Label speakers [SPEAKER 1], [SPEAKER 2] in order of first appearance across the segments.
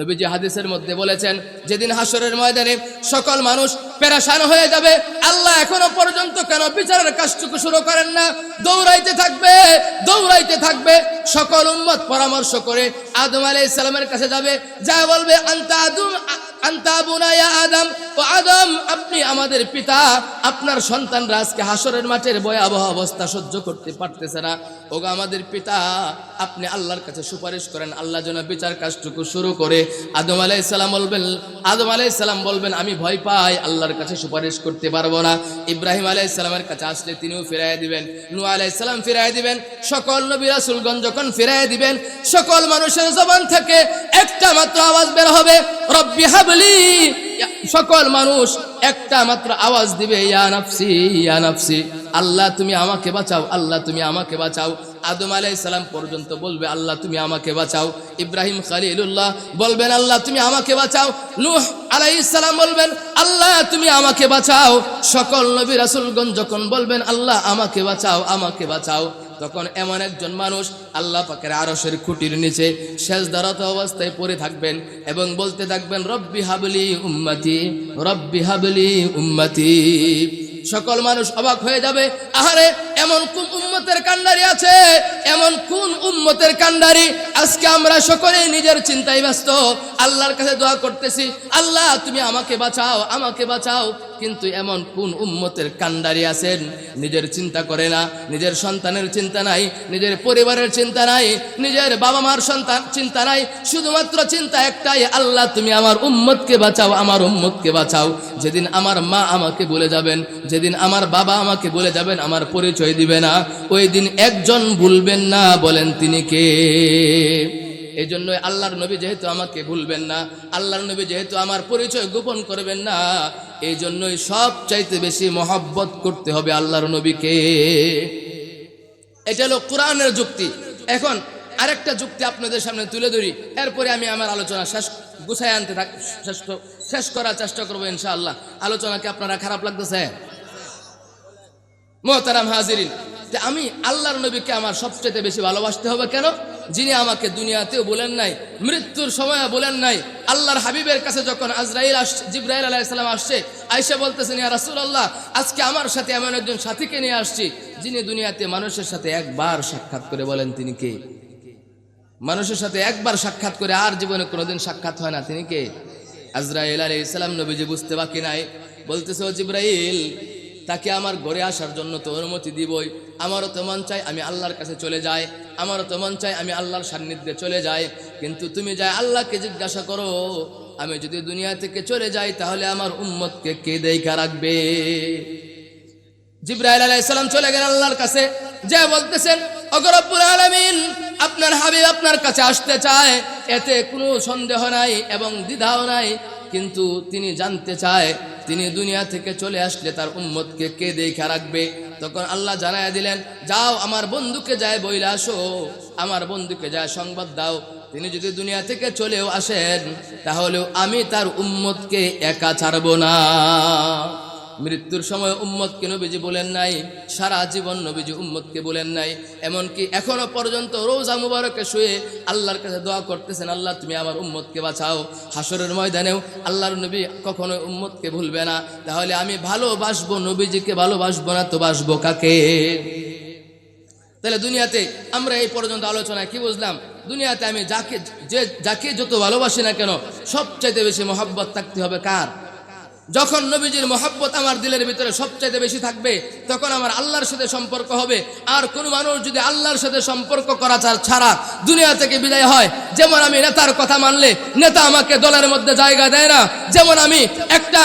[SPEAKER 1] নবীজি হাদিসের মধ্যে বলেছেন, যেদিন হাসরের ময়দানে সকল মানুষ পেরাশান হয়ে যাবে, আল্লাহ এখনও পর্যন্ত কেন বিচারের কাজটুকু শুরু করেন না? দৌড়াইতে থাকবে দৌড়াইতে থাকবে। সকল উম্মত পরামর্শ করে আদম আলাইহিস সালামের কাছে যাবে, যা বলবে, আন্তা আদম আদম। ও আদম, আপনি আমাদের পিতা, আপনার সন্তানরা আজকে হাসরের মাঠের ভয়াবহ অবস্থা সহ্য করতে পারতেছে না। ওগো আমাদের পিতা, আপনি আল্লাহর কাছে সুপারিশ করেন, আল্লাহ যেন বিচার কাজটুকু শুরু করে। আদম আলাইহিস সালাম বলবেন, আদম আলাইহিস সালাম বলবেন, আমি ভয় পাই, আল্লাহর কাছে সুপারিশ করতে পারব না। ইব্রাহিম আলাইহিস সালামের কাছে আসলে তিনিও ফিরাই দিবেন নু আলাইহিস সালাম ফিরাই দিবেন, সকল নবী রাসূলগণ যখন ফিরাই দিবেন, সকল মানুষের জবান থেকে একটা মাত্র আওয়াজ বের হবে, রব্বি হাবলি। সকল মানুষ একটা মাত্র আওয়াজ দিবে, ইয়া নাফসি ইয়া নাফসি। আল্লাহ তুমি আমাকে বাঁচাও, আল্লাহ তুমি আমাকে বাঁচাও। আদম আলাইহিস সালাম পর্যন্ত বলবে, আল্লাহ তুমি আমাকে বাঁচাও। ইব্রাহিম খলিলুল্লাহ বলবেন, আল্লাহ তুমি আমাকে বাঁচাও। আলাইহিস সালাম বলবেন, আল্লাহ তুমি আমাকে বাঁচাও। সকল নবী রাসূলগণ যখন বলবেন, আল্লাহ আমাকে বাঁচাও আমাকে বাঁচাও, তখন এমন একজন মানুষ আল্লাহ পাকের আরসের খুঁটির নিচে শেষ দাঁড়াতে অবস্থায় পড়ে থাকবেন এবং বলতে থাকবেন, রব্বি হাবলি উম্মতি, রব্বি হাবলি উম্মতি। সকল মানুষ অবাক হয়ে যাবে, আহারে, এমন কোন উম্মতের কান্ডারি আছে? এমন কোন উম্মতের কান্ডারি? আজকে আমরা সকলেই নিজের চিন্তায় ব্যস্ত। আল্লাহর কাছে দোয়া করতেছি, আল্লাহ তুমি আমাকে বাঁচাও আমাকে বাঁচাও। কিন্তু এমন কোন উম্মতের কান্ডারি আছেন? নিজের চিন্তা করে না, নিজের সন্তানের চিন্তা নাই, নিজের পরিবারের চিন্তা নাই, নিজের বাবা মার সন্তান চিন্তা নাই, শুধুমাত্র চিন্তা একটাই, আল্লাহ তুমি আমার উম্মতকে বাঁচাও, আমার উম্মতকে বাঁচাও। যেদিন আমার মা আমাকে বলে যাবেন, যেদিন আমার বাবা আমাকে বলে যাবেন, আমার পরিচয় দিবে না। ওই দিন একজন ভুলবেন না, বলেন তিনি কে? এই জন্য আল্লাহর নবী যেহেতু আমাকে ভুলবেন না, আল্লাহর নবী যেহেতু আমার পরিচয় গোপন করবেন না এই জন্যই সব চাইতে বেশি মহব্বত করতে হবে আল্লাহর নবীকে। এটা হলো কোরআনের যুক্তি। এখন আরেকটা যুক্তি আপনাদের সামনে তুলে ধরি, এরপরে আমি আমার আলোচনা শেষ, গুছায় আনতে থাক, শেষ শেষ করার চেষ্টা করব ইনশাআল্লাহ। আলোচনাকে আপনারা খারাপ লাগতেছে? মোহতারাম হাজিরিন, যে আমি আল্লাহর নবীকে আমার সবচেয়ে বেশি ভালোবাসতে হবে কেন? যিনি আমাকে দুনিয়াতেও বলেন নাই, মৃত্যুর সময় বলেন নাই, আল্লাহর হাবিবের কাছে যখন আজরাইল আসছে জিব্রাইল আলাইসালাম আসছে আইসা বলতেছেন, ইয়া রাসূলুল্লাহ, আজকে আমার সাথে এমন একজন সাথীকে নিয়ে আসছি, যিনি দুনিয়াতে মানুষের সাথে একবার সাক্ষাৎ করে বলেন, তিনি কে? মানুষের সাথে একবার সাক্ষাৎ করে আর জীবনে কোনোদিন সাক্ষাৎ হয় না, তিনি কে? আজরাইল আলী ইসলাম নবীজি বুঝতে বাকি নাই, বলতেছে, ও জিব্রাইল তাকে আমার ঘরে আসার জন্য তো অনুমতি দিবই। আমারও তো মন চাই আমি আল্লাহর কাছে চলে যাই। আমারও তো মন চাই আমি আল্লাহর সান্নিধ্যে চলে যাই। কিন্তু তুমি যাই আল্লাহকে জিজ্ঞাসা করো, আমি যদি দুনিয়া থেকে চলে যাই তাহলে আমার উম্মতকে কে দেখা রাখবে? জিব্রাইল আলাইহিস সালাম চলে গেলেন আল্লাহর কাছে। যে বলতেছেন অগরব্বুল আলামিন, আপনার হাবিব আপনার কাছে আসতে চায়। এতে কোনো সন্দেহ নাই এবং দ্বিধাও নাই। কিন্তু তিনি জানতে চায় তিনি দুনিয়া থেকে চলে আসলে তার উম্মতকে কে দেখা রাখবে? তখন আল্লাহ জানায় দিলেন, যাও, আমার বন্ধুকে যায় বইলে আসো। আমার বন্ধুকে যায় সংবাদ দাও। তিনি যদি দুনিয়া থেকে চলেও আসেন, তাহলেও আমি তার উম্মতকে একা ছাড়বো না। মৃত্যুর সময় উম্মতকে নবীজি বলেন নাই, সারা জীবন নবীজি উম্মতকে বলেন নাই, এমনকি এখনও পর্যন্ত রোজা মুবারকে শুয়ে আল্লাহর কাছে দোয়া করতেছেন, আল্লাহ তুমি আমার উম্মতকে বাঁচাও। হাসরের ময়দানেও আল্লাহর নবী কখনো উম্মতকে ভুলবে না। তাহলে আমি ভালোবাসবো নবীজিকে, ভালোবাসবো না, তো বাসবো কাকে? তাহলে দুনিয়াতে আমরা এই পর্যন্ত আলোচনায় কি বুঝলাম? দুনিয়াতে আমি যাকে, যে, যাকে যত ভালোবাসি না কেন, সবচাইতে বেশি মহব্বত থাকতে হবে কার? যখন নবীজির মহব্বত আমার দিলের ভিতরে সবচাইতে বেশি থাকবে, তখন আমার আল্লাহর সাথে সম্পর্ক হবে। আর কোন মানুষ যদি আল্লাহর সাথে সম্পর্ক করা ছাড়া দুনিয়া থেকে বিদায় হয়, যেমন আমি নেতার কথা মানলে, নেতা আমাকে দলের মধ্যে জায়গা দেয় না। যেমন আমি একটা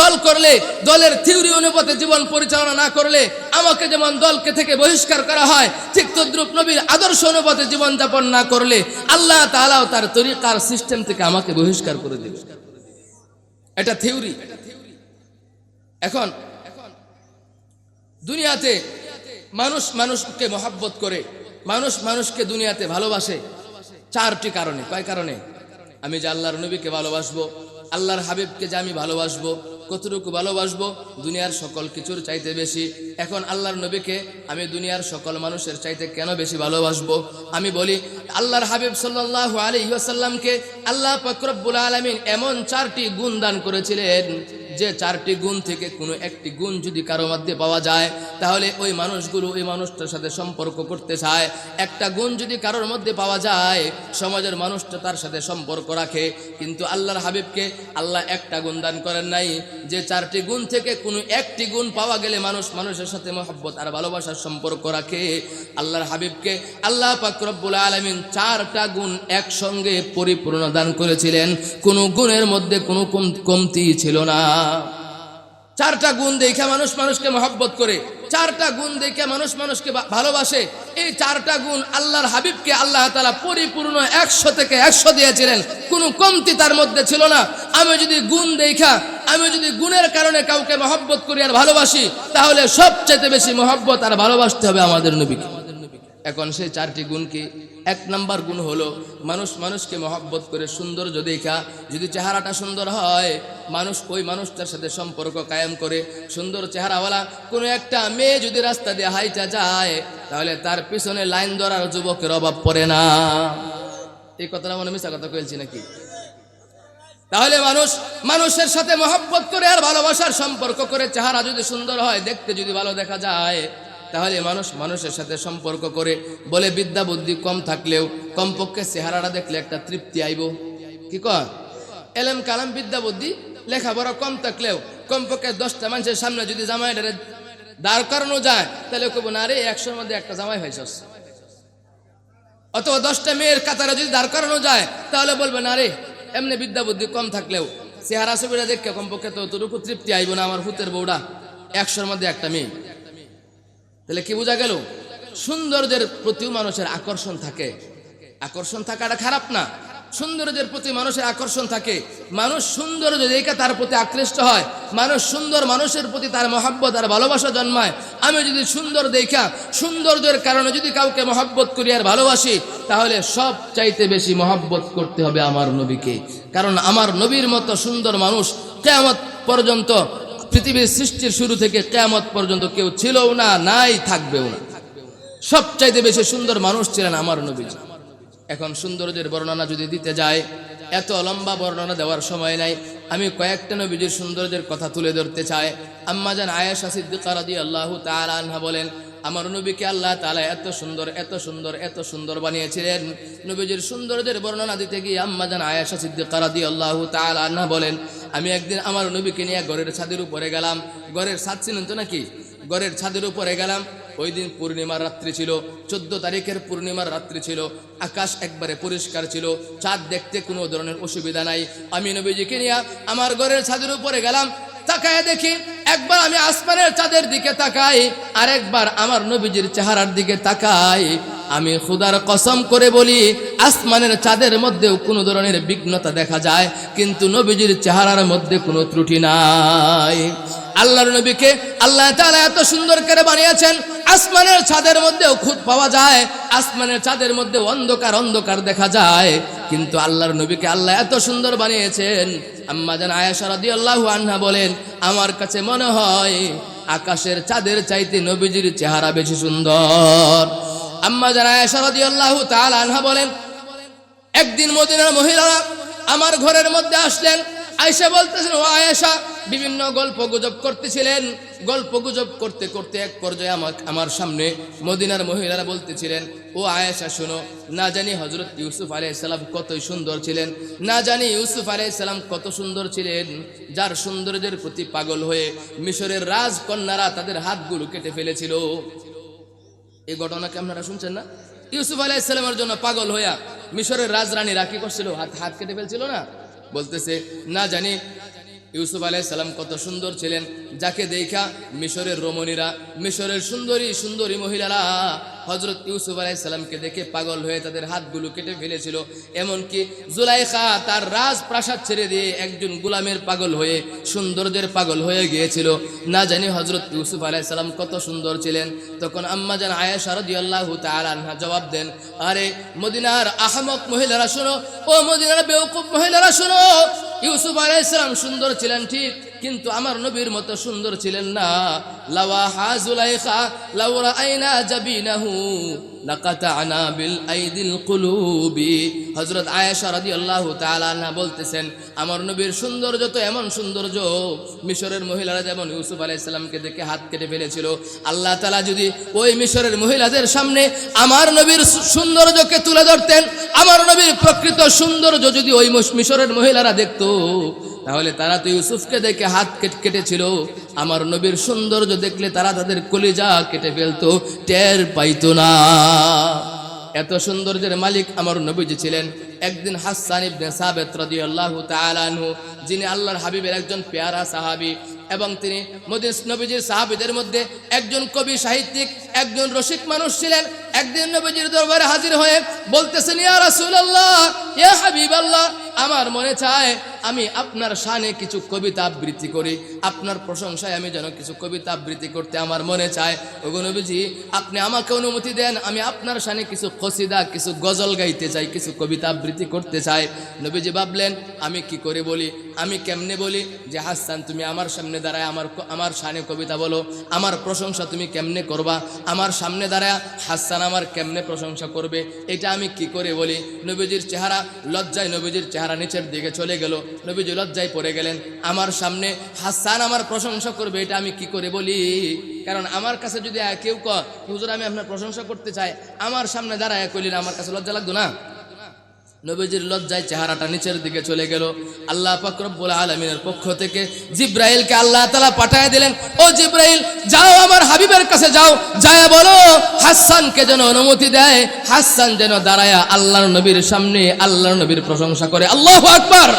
[SPEAKER 1] দল করলে, দলের থিওরি অনুপাতে জীবন পরিচালনা না করলে, আমাকে যেমন দলকে থেকে বহিষ্কার করা হয়, ঠিক তদ্রুপ নবীর আদর্শ অনুপাতে জীবনযাপন না করলে, আল্লাহ তাআলাও তার তরিকার সিস্টেম থেকে আমাকে বহিষ্কার করে দেবে। এটা থিওরি এখন, দুনিয়াতে মানুষ মানুষকে মহাব্বত করে, মানুষ মানুষকে দুনিয়াতে ভালোবাসে চারটি কারণে। কয় কারণে? আমি যে আল্লাহর নবীকে ভালোবাসবো, আল্লাহর হাবিবকে যে আমি ভালোবাসবো কতটুকু ভালোবাসবো? দুনিয়ার সকল কিছুর চাইতে বেশি। এখন আল্লাহর নবীকে আমি দুনিয়ার সকল মানুষের চাইতে কেন বেশি ভালোবাসবো? আমি বলি, আল্লাহর হাবিব সাল্লাহ আলী আসাল্লামকে আল্লাহ পাক আলমিন এমন চারটি গুণ দান করেছিলেন। যে চারটি গুণ থেকে কোনো একটি গুণ যদি কারও মধ্যে পাওয়া যায়, তাহলে ওই মানুষগুলো ওই মানুষটার সাথে সম্পর্ক করতে চায়। একটা গুণ যদি কারোর মধ্যে পাওয়া যায়, সমাজের মানুষটা তার সাথে সম্পর্ক রাখে। কিন্তু আল্লাহর হাবিবকে আল্লাহ একটা গুণ দান করেন নাই। যে চারটি গুণ থেকে কোনো একটি গুণ পাওয়া গেলে মানুষ মানুষের সাথে মহব্বত আর ভালোবাসার সম্পর্ক রাখে। আল্লাহর হাবিবকে আল্লাহ পাক রব্বুল আলামিন চারটা গুণ একসঙ্গে পরিপূর্ণ দান করেছিলেন। কোনো গুণের মধ্যে কোনো কম- কমতি ছিল না। চারটা গুণ দেখে মানুষ মানুষকে মহব্বত করে, চারটা গুণ দেখে মানুষ মানুষকে ভালোবাসে। এই চারটা গুণ আল্লাহর হাবিবকে আল্লাহ তালা পরিপূর্ণ একশো থেকে একশো দিয়েছিলেন। কোনো কমতি তার মধ্যে ছিল না। আমি যদি গুণ দেখা, আমি যদি গুণের কারণে কাউকে মহব্বত করি আর ভালোবাসি, তাহলে সবচেয়ে বেশি মহব্বত আর ভালোবাসতে হবে আমাদের নবীকে। এখন সেই চারটি গুণ কি এক নাম্বার গুণ হলো মানুষ মানুষকে মহব্বত করে সৌন্দর্য দেখা। যদি চেহারাটা সুন্দর হয়, মানুষ ওই মানুষটার সাথে সম্পর্ক কায়েম করে। সুন্দর চেহারাওয়ালা কোনো একটা মেয়ে যদি রাস্তা দিয়ে হাইটা যায়, তাহলে তার পিছনে লাইন ধরার যুবকের অভাব পড়ে না। এই কথাটা মনে মিশা কথা কয়েছি নাকি? তাহলে মানুষ মানুষের সাথে মহব্বত করে আর ভালোবাসার সম্পর্ক করে। চেহারা যদি সুন্দর হয়, দেখতে যদি ভালো দেখা যায় তাহলে মানুষ মানুষের সাথে সম্পর্ক করে, বলে বিদ্যা বুদ্ধি কম থাকলেও কমপক্ষে চেহারাটা দেখলে একটা তৃপ্তি আইব। কি কর এলেম কালাম, বিদ্যা বুদ্ধি, লেখাপড়া কম থাকলেও কমপক্ষে দশটা মানুষের সামনে যদি জামাইটারে দাঁড় করানো যায়, তাহলে কব না রে, একশোর মধ্যে একটা জামাই হয়েছস অথবা দশটা মেয়ের কাতারে যদি দাঁড় করানো যায়, তাহলে বলবে, না রে, এমনি বিদ্যা বুদ্ধি কম থাকলেও চেহারা ছবিটা দেখে কমপক্ষে তো তোরকু তৃপ্তি আইব না আমার হুতের বউটা। একশোর মধ্যে একটা মেয়ে। তাহলে কি বোঝা গেল? সৌন্দর্যের প্রতিও মানুষের আকর্ষণ থাকে। আকর্ষণ থাকাটা খারাপ না। সৌন্দর্যের প্রতি মানুষের আকর্ষণ থাকে। মানুষ সৌন্দর্য দেখে তার প্রতি আকৃষ্ট হয়। মানুষ সুন্দর মানুষের প্রতি তার মহাব্বত আর ভালোবাসা জন্মায়। আমি যদি সুন্দর দেখা সৌন্দর্যের কারণে যদি কাউকে মহাব্বত করি আর ভালোবাসি, তাহলে সব চাইতে বেশি মহাব্বত করতে হবে আমার নবীকে। কারণ আমার নবীর মতো সুন্দর মানুষ কেমত পর্যন্ত পৃথিবীর সৃষ্টির শুরু থেকে কেয়ামত পর্যন্ত কেউ ছিলও না, নাই থাকবেও না। সবচাইতে বেশি সুন্দর মানুষ ছিলেন আমার নবীজি। এখন সৌন্দর্যের বর্ণনা যদি দিতে যায়, এত লম্বা বর্ণনা দেওয়ার সময় নাই। আমি কয়েকটা নবীজির সৌন্দর্যের কথা তুলে ধরতে চাই। আম্মাজান আয়েশা সিদ্দিকা রাদিয়াল্লাহু তাআলা আনহা বলেন আমার নবীকে আল্লাহ তাআলা এত সুন্দর এত সুন্দর এত সুন্দর বানিয়েছিলেন। নবীজির সৌন্দর্যের বর্ণনা দিতে গিয়ে আম্মা আম্মাজান আয়েশা সিদ্দিকা রাদিয়াল্লাহু তাআলা আনহা বলেন, আমি একদিন আমার নবীকে নিয়ে ঘরের ছাদের উপরে গেলাম। ঘরের ছাদ ছিলেন তো নাকি? ঘরের ছাদের উপরে গেলাম। ওই দিন পূর্ণিমার রাত্রি ছিল, চোদ্দ তারিখের পূর্ণিমার রাত্রি ছিল, আকাশ একবারে পরিষ্কার ছিল চাঁদ দেখতে কোনো ধরনের অসুবিধা নাই। আমি নবীজিকে নিয়ে আমার ঘরের ছাদের উপরে গেলাম, তাকায় দেখি একবার আমি আসমানের চাঁদের দিকে তাকাই আর একবার আমার নবীজির চেহারার দিকে তাকাই। আমি খুদার কসম করে বলি, আসমানের চাঁদের মধ্যেও কোনো ধরনের বিঘ্নতা দেখা যায়, কিন্তু নবীজির চেহারার মধ্যে কোনো ত্রুটি নাই। আল্লাহর নবীকে আল্লাহ তাআলা এত সুন্দর করে বানিয়েছেন, আসমানের ছাদের মধ্যেও খুদ পাওয়া যায়, আসমানের ছাদের মধ্যে অন্ধকার অন্ধকার দেখা যায়, কিন্তু আল্লাহর নবীকে আল্লাহ এত সুন্দর বানিয়েছেন আম্মা আয়াসা রাদিয়াল্লাহু আনহা বলেন, আমার কাছে মনে হয় আকাশের চাঁদের চাইতে নবীজির চেহারা বেশি সুন্দর। আম্মাজান আয়াসা আয়েশা রাদিয়াল্লাহু তাআলা আনহা বলেন, একদিন মদিনার মহিলারা আমার ঘরের মধ্যে আসলেন আয়েশা বলতেছেন, ও আয়েশা, বিভিন্ন গল্প গুজব করতেছিলেন। গল্প গুজব করতে করতে এক পর্যায়ে আমার আমার সামনে মদিনার মহিলারা বলতেছিলেন, ও আয়েশা, শোনো, না জানি হজরত ইউসুফ আলাইসাল্লাম কতই সুন্দর ছিলেন। না জানি ইউসুফ আলাইসাল্লাম কত সুন্দর ছিলেন। যার সৌন্দর্যের প্রতি পাগল হয়ে মিশরের রাজকন্যারা তাদের হাতগুলো কেটে ফেলেছিল। এই ঘটনাকে আপনারা শুনছেন না? ইউসুফ আলাইসাল্লামের জন্য পাগল হইয়া মিশরের রাজরানীরা কি করছিল? হাত হাত কেটে ফেলছিল না? বলতেছে না জানি। ইউসুফ আলাইসাল্লাম কত সুন্দর ছিলেন। যাকে দেখা মিশরের রমণীরা, মিশরের সুন্দরী সুন্দরী মহিলারা হজরত ইউসুফ আলাইসাল্লামকে দেখে পাগল হয়ে তাদের হাতগুলো কেটে ফেলেছিল। এমনকি জুলাইখা তার রাজপ্রাসাদ ছেড়ে দিয়ে একজন গুলামের পাগল হয়ে, সুন্দরদের পাগল হয়ে গিয়েছিল। না জানি হজরত ইউসুফ আলাইসাল্লাম কত সুন্দর ছিলেন। তখন আম্মা জান আয়েশা রাদিয়াল্লাহু তাআলা আনহা জবাব দেন, আরে মদিনার আহমক মহিলারা শোনো, ও মদিনার বেওকুফ মহিলারা শোনো ইউসুফ আলাইসালাম সুন্দর ছিলেন ঠিক? কিন্তু আমার নবীর মতো সুন্দর ছিলেন না। লাওয়া হাজুলাইখা লাউরা আইনা জাবিনাহু লাকাতানা বিল আইদিল কুলুবি। হযরত আয়েশা রাদিয়াল্লাহু তাআলা আনহা বলতেছেন, আমার নবীর সৌন্দর্য তো এমন সৌন্দর্য, মিশরের মহিলারা যেমন ইউসুফ আলাইহিস সালামকে দেখে হাত কেটে ফেলেছিল, আল্লাহ তাআলা যদি ওই মিশরের মহিলাদের সামনে আমার নবীর সৌন্দর্যকে তুলে ধরতেন, আমার নবীর প্রকৃত সৌন্দর্য যদি ওই মিশরের মহিলারা দেখতো তাহলে তারা তো ইউসুফকে দেখে হাত কেটে কেটেছিল। আমার নবীর সৌন্দর্য দেখলে তারা তাদের কলিজা কেটে ফেলতো, টের পাইতো না। এত সৌন্দর্যের মালিক আমার নবীজি ছিলেন। একদিন হাসান ইবনে সাবেত রাদিয়াল্লাহু তাআলা আনহু, যিনি আল্লাহর হাবিবের একজন পেয়ারা সাহাবী, এবং তিনি মদিস নবীজির সাহাবীদের মধ্যে একজন কবি সাহিত্যিক একজন রসিক মানুষ ছিলেন, একদিন নবীজির দরবারে হাজির হয়ে বলতেছেন, ইয়া রাসূলুল্লাহ, ইয়া হাবিবাল্লাহ, আমার মনে চায় আমি আপনার শানে কিছু কবিতা আবৃত্তি করি। আপনার প্রশংসায় আমি যেন কিছু কবিতা আবৃত্তি করতে আমার মনে চায়। নবীজি, আপনি আমাকে অনুমতি দেন, আমি আপনার শানে কিছু কসিদা কিছু গজল গাইতে চাই, কিছু কবিতা আবৃত্তি করতে চাই। নবীজি ভাবলেন, আমি কি করে বলি? আমি কেমনে বলি? যে, হাসান, তুমি আমার সামনে দাঁড়ায়, আমার আমার শানে কবিতা বলো, আমার প্রশংসা তুমি কেমনে করবা? আমার সামনে দাঁড়ায় হাসান আমার কেমনে প্রশংসা করবে? এটা আমি কি করে বলি? নবীজির চেহারা লজ্জায় নবীজির চেহারা নিচের দিকে চলে গেল। নবীজি লজ্জায় পড়ে গেলেন। আমার সামনে হাসান আমার প্রশংসা করবে, এটা আমি কি করে বলি? কারণ আমার কাছে যদি কেউ ক হুজুর, আমি আপনার প্রশংসা করতে চাই। আমার সামনে দাঁড়ায় কইলেন, আমার কাছে লজ্জা লাগতো না? নবীজির লজ্জায় চেহারাটা নিচের দিকে চলে গেল। আল্লাহ পাক রব্বুল আলামিনের পক্ষ থেকে জিব্রাইলকে আল্লাহ তালা পাঠায় দিলেন, ও জিব্রাইল, যাও আমার হাবিবের কাছে যাও, যায় বলো, হাসানকে যেন অনুমতি দেয়, হাসান যেন দাঁড়ায় আল্লাহর নবীর সামনে, আল্লাহর নবীর প্রশংসা করে। আল্লাহু আকবার!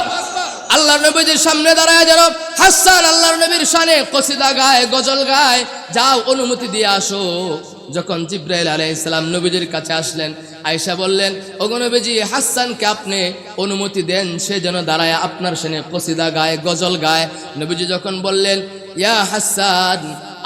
[SPEAKER 1] আল্লাহর নবীজির সামনে দাঁড়ায় যেন হাসান আল্লাহর নবীর শানে কসিদা গায় গজল গায়, যাও অনুমতি দিয়ে আসো। যখন জিব্রাইল আলাইহিসসালাম নবীজির কাছে আসলেন, আয়েশা বললেন নবীজি, হাসানকে আপনি অনুমতি দেন, সে যেন দাঁড়ায় আপনার শানে কসিদা গায়, গজল গায়। নবীজি যখন বললেন, ইয়া হাসান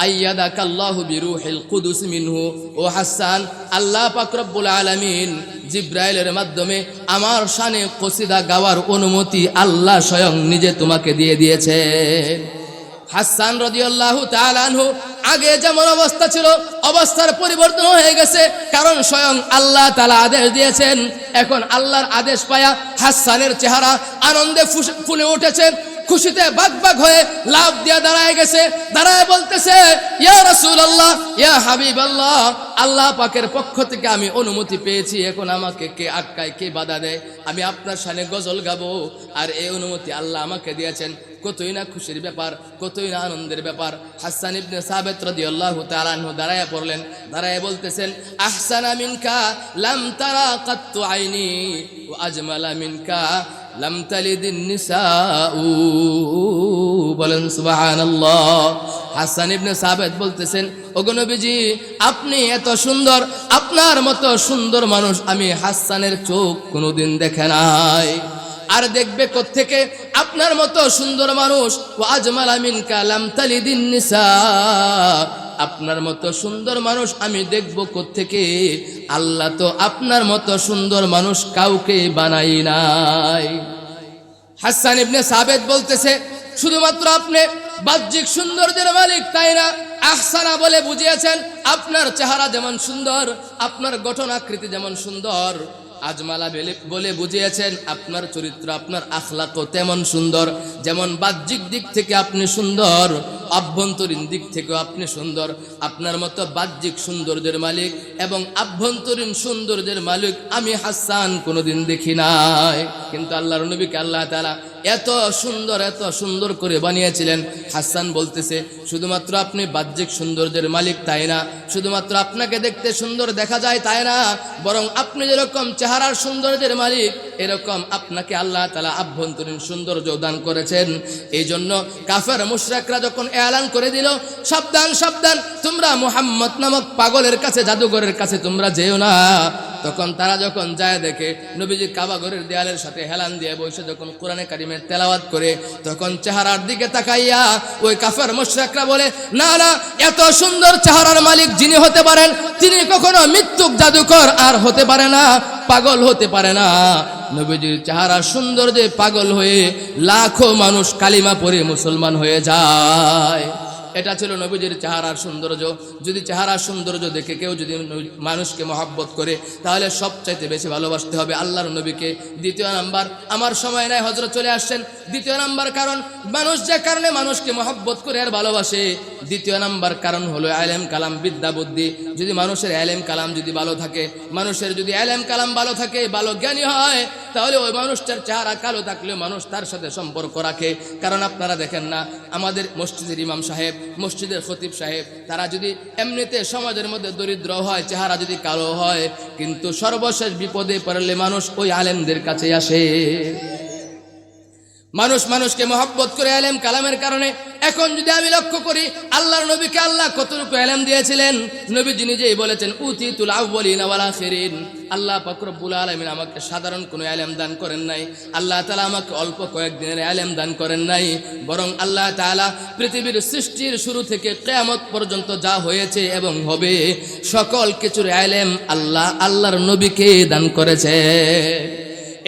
[SPEAKER 1] আল্লাহু বিরুহিল কুদুস মিনহু। ও হাসান, আল্লাহ পাক রব্বুল আলামিন জিব্রাইলের মাধ্যমে আমার শানে কসিদা গাওয়ার অনুমতি আল্লাহ স্বয়ং নিজে তোমাকে দিয়ে দিয়েছে হাসান রদিয়াল্লাহু তালানহু আগে যেমন অবস্থা ছিল, অবস্থার পরিবর্তন হয়ে গেছে, কারণ স্বয়ং আল্লাহ তালা আদেশ দিয়েছেন। এখন আল্লাহর আদেশ পায়া হাসানের চেহারা আনন্দে ফুলে উঠেছে, খুশিতে বাক হয়ে লাভ দিয়ে দাঁড়ায় গেছে। দাঁড়ায় বলতেছে, ইয়া রসুল আল্লাহ ইয়া হাবিব আল্লাহ পাকের পক্ষ থেকে আমি অনুমতি পেয়েছি, এখন আমাকে কে আটকায়, কে বাধা দেয়? আমি আপনার সামনে গজল গাবো, আর এই অনুমতি আল্লাহ আমাকে দিয়েছেন। কতই না খুশির ব্যাপার, কতই না আনন্দের ব্যাপার। হাসান ইবনে সাবেত রাদিয়াল্লাহু তাআলা আনহু দাঁড়ায় পড়লেন, দাঁড়ায় বলতেছেন, আহসানা মিনকা লাম তারা কাত্তু আইনি, ও আজমালা মিনকা লাম বলেন, সুবহানাল্লাহ। হাসান ইবনে সাবেত বলতেছেন ওগো নবীজি আপনি এত সুন্দর, আপনার মতো সুন্দর মানুষ আমি হাসানের চোখ কোনোদিন দেখে নাই। আর দেখবে থেকে আপনার মতো সুন্দর মানুষ ও আজমাল আমিন কালাম তালিদিন নিসা। আপনার মতো সুন্দর মানুষ আমি দেখব থেকে আল্লাহ তো আপনার মতো সুন্দর মানুষ কাউকে বানাই নাই। হাসান ইবনে সাবেদ বলতেছে, শুধুমাত্র আপনি বাহ্যিক সৌন্দর্যের মালিক, তাই না? আহসানা বলে বুঝিয়েছেন, আপনার চেহারা যেমন সুন্দর, আপনার গঠন আকৃতি যেমন সুন্দর। আজমালা বেলে বুঝিয়েছেন, আপনার চরিত্র, আপনার আখলাকও তেমন সুন্দর। যেমন বাহ্যিক দিক থেকে আপনি সুন্দর, আভ্যন্তরীণ দিক থেকেও আপনি সুন্দর। আপনার মতো বাহ্যিক সৌন্দর্যের মালিক এবং আভ্যন্তরীণ সৌন্দর্যের মালিক আমি হাসান কোনোদিন দেখি নাই। কিন্তু আল্লাহর নবীকে আল্লাহ তাআলা এত সুন্দর এত সুন্দর করে বানিয়েছিলেন। হাসান বলতেছে, শুধুমাত্র আপনি বাহ্যিক সৌন্দর্যের মালিক, তাই না? শুধুমাত্র আপনাকে দেখতে সুন্দর দেখা যায়, তাই না? বরং আপনি যেরকম চেহারার সৌন্দর্যের মালিক, এরকম আপনাকে আল্লাহ তালা আভ্যন্তরীণ সৌন্দর্য দান করেছেন। এই জন্য কাফের, মুশরাকরা যখন এলান করে দিল, সাবধান সাবধান, তোমরা মুহাম্মদ নামক পাগলের কাছে, জাদুঘরের কাছে তোমরা যেও না। তখন তারা যখন যায় দেখে নবীজি কাবাঘরের দেয়ালের সাথে হেলান দিয়ে বসে যখন কোরআনে কারিমের তেলাওয়াত করে, তখন চেহারার দিকে তাকাইয়া ওই কাফের মুশরাকরা বলে, না না, এত সুন্দর চেহারার মালিক যিনি হতে পারেন, তিনি কখনো মৃত্যুক জাদুকর আর হতে পারে না, পাগল হতে পারে না। নবীজির চেহারা সুন্দর যে পাগল হয়ে লাখো মানুষ কালিমা পরে মুসলমান হয়ে যায়। এটা ছিল নবীজির চেহারার সৌন্দর্য। যদি চেহারার সৌন্দর্য দেখে কেউ যদি মানুষকে মহাব্বত করে, তাহলে সবচাইতে বেশি ভালোবাসতে হবে আল্লাহর নবীকে। দ্বিতীয় নাম্বার, আমার সময় নাই হজরত চলে আসছেন। দ্বিতীয় নাম্বার কারণ, মানুষ যে কারণে মানুষকে মহাব্বত করে আর ভালোবাসে দ্বিতীয় নাম্বার কারণ হলো আলেম কালাম, বিদ্যা, বুদ্ধি। যদি মানুষের আলেম কালাম যদি ভালো থাকে, মানুষের যদি আলেম কালাম ভালো থাকে, ভালো জ্ঞানী হয়, তাহলে ওই মানুষটার চেহারা কালো থাকলেও মানুষ তার সাথে সম্পর্ক রাখে। কারণ আপনারা দেখেন না, আমাদের মসজিদের ইমাম সাহেব, মসজিদের খতিব সাহেব, তারা যদি এমনিতে সমাজের মধ্যে দরিদ্র হয়, চেহারা যদি কালো হয়, কিন্তু সর্বশেষ বিপদে পড়লে মানুষ ওই আলেমদের কাছে আসে। মানুষ মানুষকে মহব্বত করে আলেম কালামের কারণে। এখন যদি আমি লক্ষ্য করি, আল্লাহর নবীকে আল্লাহ কতটুকু আলেম দিয়েছিলেন? নবীজি নিজেই বলেছেন উতি তুল আউ্বলিন আল্লাহ পাকরব্বুল আলমিন আমাকে সাধারণ কোনো আলেম দান করেন নাই। আল্লাহ তালা আমাকে অল্প কয়েকদিনের আলেম দান করেন নাই। বরং আল্লাহ তাআলা পৃথিবীর সৃষ্টির শুরু থেকে কেয়ামত পর্যন্ত যা হয়েছে এবং হবে, সকল কিছুর আলেম আল্লাহ, আল্লাহর নবীকে দান করেছে।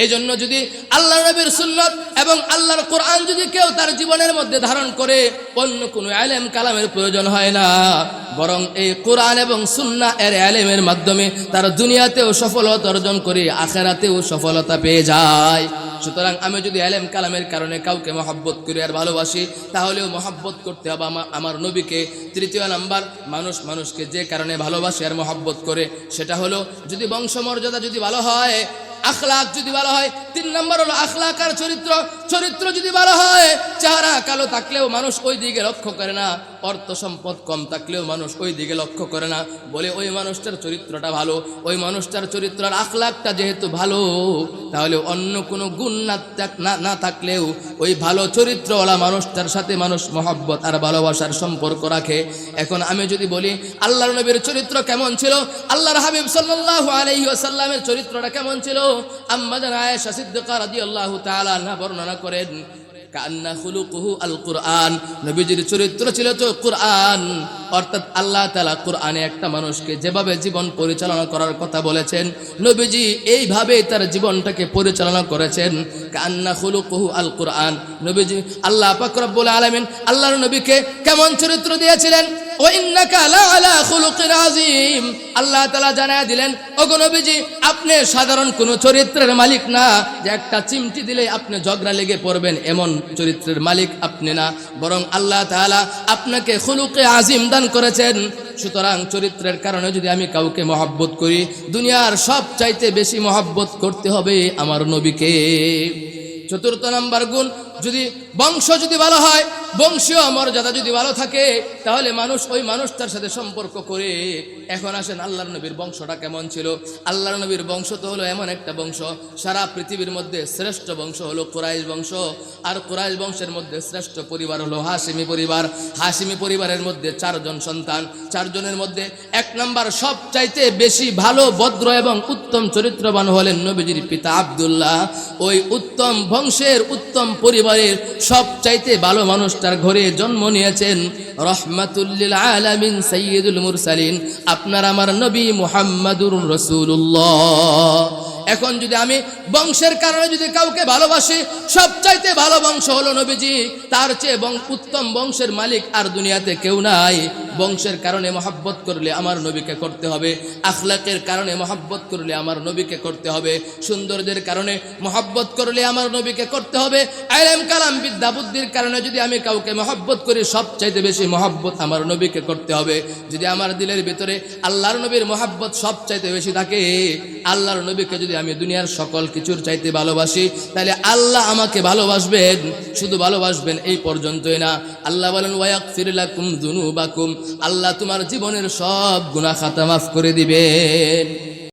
[SPEAKER 1] এই জন্য যদি আল্লাহ নবীর সুন্নত এবং আল্লাহর কোরআন যদি কেউ তার জীবনের মধ্যে ধারণ করে, অন্য কোনো আলেম কালামের প্রয়োজন হয় না। বরং এই কোরআন এবং সুন্না এর আলেমের মাধ্যমে তার দুনিয়াতেও সফলতা অর্জন করে আখেরাতেও সফলতা পেয়ে যায়। সুতরাং আমি যদি আলেম কালামের কারণে কাউকে মহাব্বত করি আর ভালোবাসি, তাহলেও মহাব্বত করতে হবে আমার আমার নবীকে। তৃতীয় নাম্বার, মানুষ মানুষকে যে কারণে ভালোবাসে আর মহাব্বত করে, সেটা হলো যদি বংশমর্যাদা যদি ভালো হয় আখলাক যদি ভালো হয়, তিন নম্বর হলো আখলাক আর চরিত্র। চরিত্র যদি ভালো হয়, চেহারা কালো থাকলেও মানুষ ওই দিকে লক্ষ্য করে না। অর্থ সম্পদ কম থাকলেও মানুষ ওই দিকে লক্ষ্য করে না। বলে ওই মানুষটার চরিত্রটা ভালো, ওই মানুষটার চরিত্রের আখলাকটা যেহেতু ভালো, তাহলে অন্য কোনো গুণ না না না থাকলেও ওই ভালো চরিত্রওয়ালা মানুষটার সাথে মানুষ মহব্বত আর ভালোবাসার সম্পর্ক রাখে। এখন আমি যদি বলি, আল্লাহর নবীর চরিত্র কেমন ছিল? আল্লাহর হাবিব সাল্লাল্লাহু আলাইহি ওয়াসাল্লামের চরিত্রটা কেমন ছিল? আম্মাদান আয়েশা সিদ্দিকা রাদিয়াল্লাহু তাআলা আনহা বর্ণনা করেন কান্না নবীজির চরিত্র ছিল তো অর্থাৎ আল্লাহ তালা কুরআনে একটা মানুষকে যেভাবে জীবন পরিচালনা করার কথা বলেছেন, নবীজি এইভাবেই তার জীবনটাকে পরিচালনা করেছেন। কান্না নবীজি আল্লাহ আল্লাহর নবীকে কেমন চরিত্র দিয়েছিলেন? আল্লাহ জানায় দিলেন আপনি সাধারণ কোনো চরিত্রের মালিক না। যে একটা চিমটি দিলে আপনি ঝগড়া লেগে পড়বেন, এমন চরিত্রের মালিক আপনি না। বরং আল্লাহ আপনাকে আজিম দান করেছেন। সুতরাং চরিত্রের কারণে যদি আমি কাউকে মহাব্বত করি, দুনিয়ার সব চাইতে বেশি মহাব্বত করতে হবে আমার নবীকে। চতুর্থ নম্বর গুণ যদি বংশ যদি ভালো হয়, বংশীয় মর্যাদা যদি ভালো থাকে, তাহলে মানুষ ওই মানুষটার সাথে সম্পর্ক করে। এখন আসেন আল্লাহর নবীর বংশটা কেমন ছিল? আল্লাহর নবীর বংশ তো হলো এমন একটা বংশ। সারা পৃথিবীর মধ্যে শ্রেষ্ঠ বংশ হলো কোরাইশ বংশ। আর কোরাইশ বংশের মধ্যে শ্রেষ্ঠ পরিবার হলো হাসিমি পরিবার। হাসিমি পরিবারের মধ্যে চারজন সন্তান। চারজনের মধ্যে এক নম্বর সব চাইতে বেশি ভালো, ভদ্র এবং উত্তম চরিত্রবান হলেন নবীজির পিতা আব্দুল্লাহ। ওই উত্তম বংশের উত্তম পরিবারের সব চাইতে ভালো মানুষ তার ঘরে জন্ম নিয়েছেন। রহমাতুল্লিল আলামিন সৈয়দুল মুরসালিন। আপনার আমার নবী মুহাম্মাদুর রসুল্লাহ এখন যদি আমি বংশের কারণে যদি কাউকে ভালোবাসি, সবচাইতে ভালো বংশ হলো নবীজি। তার চেয়ে উত্তম বংশের মালিক আর দুনিয়াতে কেউ নাই। বংশের কারণে মহাব্বত করলে আমার নবীকে করতে হবে, আখলাকের কারণে মহাব্বত করলে আমার নবীকে করতে হবে সৌন্দর্যের কারণে মহাব্বত করলে আমার নবীকে করতে হবে, আইলাম কালাম বিদ্যা বুদ্ধির কারণে যদি আমি কাউকে মহাব্বত করি, সবচাইতে বেশি মহাব্বত আমার নবীকে করতে হবে। যদি আমার দিলের ভিতরে আল্লাহর নবীর মহাব্বত সবচাইতে বেশি থাকে, আল্লাহর নবীকে যদি আমি দুনিয়ার সকল কিছুর চাইতে ভালোবাসি, তাহলে আল্লাহ আমাকে ভালোবাসবেন, শুধু ভালোবাসবেন এই পর্যন্তই না। আল্লাহ বলেন ওয়াক ফিরলাকুম দুনুবাকুম। আল্লাহ তোমার জীবনের সব গুণা খাতা মাফ করে দিবেন।